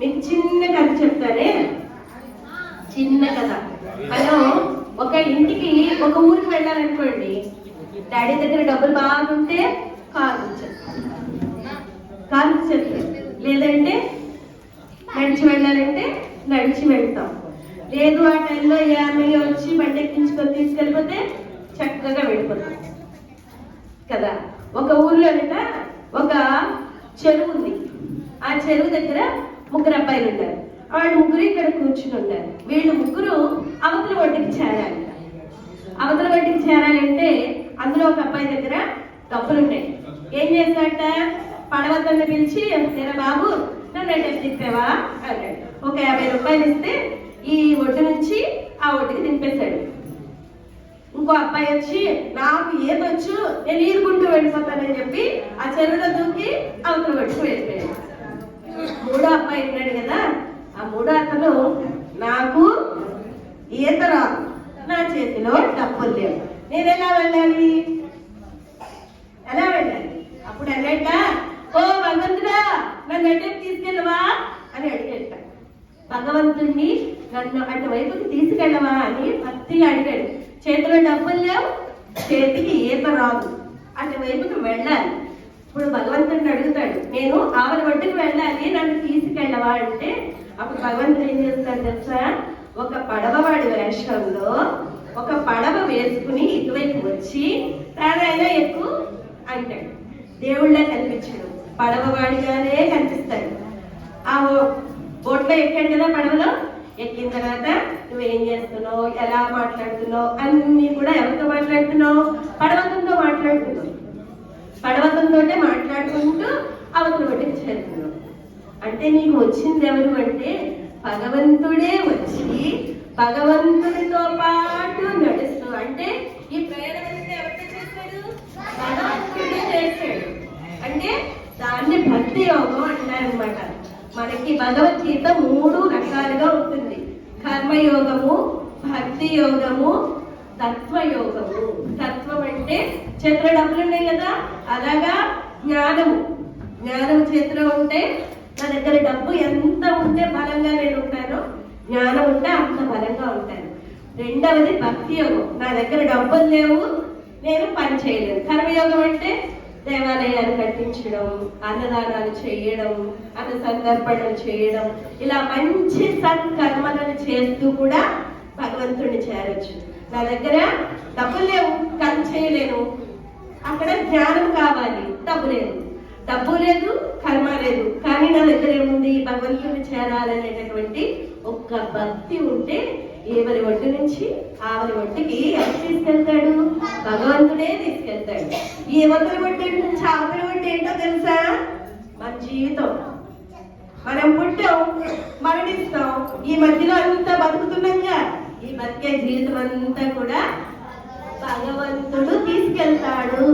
మీకు చిన్న కథ చెప్తానే? చిన్న కథ. మనం ఒక ఇంటికి ఒక ఊరికి వెళ్ళాలనుకోండి డాడీ దగ్గర డబ్బులు బాగుంటే కారు కారు లేదంటే నడిచి వెళ్ళాలంటే నడిచి వెళ్తాం. లేదు ఆ టైంలో ఏ అమ్మాయి వచ్చి బండి ఎక్కించుకొని తీసుకెళ్ళిపోతే చక్కగా వెళ్ళిపోతాం. కదా? ఒక ఊర్లోనట ఒక చెరువు ఉంది. ఆ చెరువు దగ్గర ముగ్గురు అబ్బాయిలు ఉన్నారు వాళ్ళు ముగ్గురు ఇక్కడ కూర్చుని ఉన్నారు వీళ్ళు ముగ్గురు అవతల వడ్డీకి చేరాలి. అవతల వడ్డీకి చేరాలంటే అందులో ఒక అబ్బాయి దగ్గర డబ్బులు ఉన్నాయి ఏం చేశాడట పడవతన్ని పిలిచి తెర బాబు నన్ను ఎట్లా తిప్పావా అన్నాడు ఒక యాభై రూపాయలు ఇస్తే ఈ ఒడ్డు నుంచి ఆ ఒడ్డుకి దింపేశాడు. ఇంకో అబ్బాయి వచ్చి నాకు ఏదొచ్చు నేను ఈదుకుంటూ వెళ్ళిపోతానని చెప్పి ఆ చెరువులో దూకి అవతల పట్టుకు వెళ్ళిపోయాడు. మూడో అబ్బాయి ఉన్నాడు కదా ఆ మూడో అతను నాకు ఈత రాదు నా చేతిలో డబ్బులు లేవు. నేను ఎలా వెళ్ళాలి? ఎలా వెళ్ళాలి? అప్పుడు అన్నట్ట ఓ భగవంతుడా నన్ను ఎక్కడికి తీసుకెళ్ళవా? అని అడిగట భగవంతుడిని నన్ను అటువైపుకి తీసుకెళ్ళవా? అని భక్తిగా అడిగాడు. చేతిలో డబ్బులు లేవు చేతికి ఈత రాదు. అటువైపుకి వెళ్ళాలి. ఇప్పుడు భగవంతుడిని అడుగుతాడు నేను ఆవిడ ఒడ్డుకు వెళ్ళాలి నన్ను తీసుకెళ్ళవా అంటే అప్పుడు భగవంతుడు ఏం చేస్తాడు తెలుసా? ఒక పడవవాడి వేషంలో ఒక పడవ వేసుకుని ఇటువైపు వచ్చి ప్రాణాయినా ఎక్కువ అంటాడు. దేవుళ్ళ కనిపించాడు. పడవవాడిగానే కనిపిస్తాడు. ఆ బోట్లో ఎక్కాడు కదా పడవలో? ఎక్కిన తర్వాత నువ్వేం చేస్తున్నావు? ఎలా మాట్లాడుతున్నావు? అన్ని కూడా ఎవరితో మాట్లాడుతున్నావు? పడవతంతో మాట్లాడుతున్నావు. పడవతంతో మాట్లాడుకుంటూ అవతల ఒడ్డుకి చేరుతున్నావు అంటే నీకు వచ్చింది ఎవరు అంటే భగవంతుడే వచ్చి భగవంతుడితో పాటు నడుస్తూ అంటే ఈ ప్రేరణ అంతా ఎవరితో భగవంతుడే చేశాడు. అంటే దాన్ని భక్తి యోగం అంటారనమాట మనకి భగవద్గీత మూడు రకాలుగా ఉంటుంది. కర్మయోగము భక్తి యోగము తత్వయోగము. తత్వం అంటే చేతిలో డబ్బులు ఉన్నాయి కదా అలాగా జ్ఞానము. జ్ఞానం చేతిలో ఉంటే నా దగ్గర డబ్బు ఎంత ఉంటే బలంగా నేను ఉంటాను జ్ఞానం ఉంటే అంత బలంగా ఉంటాను. రెండవది భక్తి యోగం నా దగ్గర డబ్బులు లేవు నేను పని చేయలేను. కర్మయోగం అంటే దేవాలయాలు కట్టించడం అన్నదానాలు చేయడం అన్న సందర్పణలు చేయడం. ఇలా మంచి సత్కర్మలను చేస్తూ కూడా భగవంతుడిని చేరొచ్చు. నా దగ్గర డబ్బులు లేవు ఖర్చు చేయలేను. అక్కడ జ్ఞానం కావాలి డబ్బు లేదు. డబ్బు లేదు కర్మ లేదు. కానీ నా దగ్గర ఏముంది? భగవంతుని చేరాలనేటటువంటి ఒక్క భక్తి ఉంటే ఏవరి ఒడ్డు నుంచి ఆవరి ఒడ్డుకి ఎవరు తీసుకెళ్తాడు? భగవంతుడే తీసుకెళ్తాడు. ఈ ఎవరి ఒడ్డు నుంచి ఆవరి ఒడ్డు ఏంటో తెలుసా? మన జీవితం. మనం పుట్టాం మరణిస్తాం. ఈ మధ్యలో అంతా కదా. ఈ బతికే జీవితం అంతా కూడా భగవంతుడు తీసుకెళ్తాడు.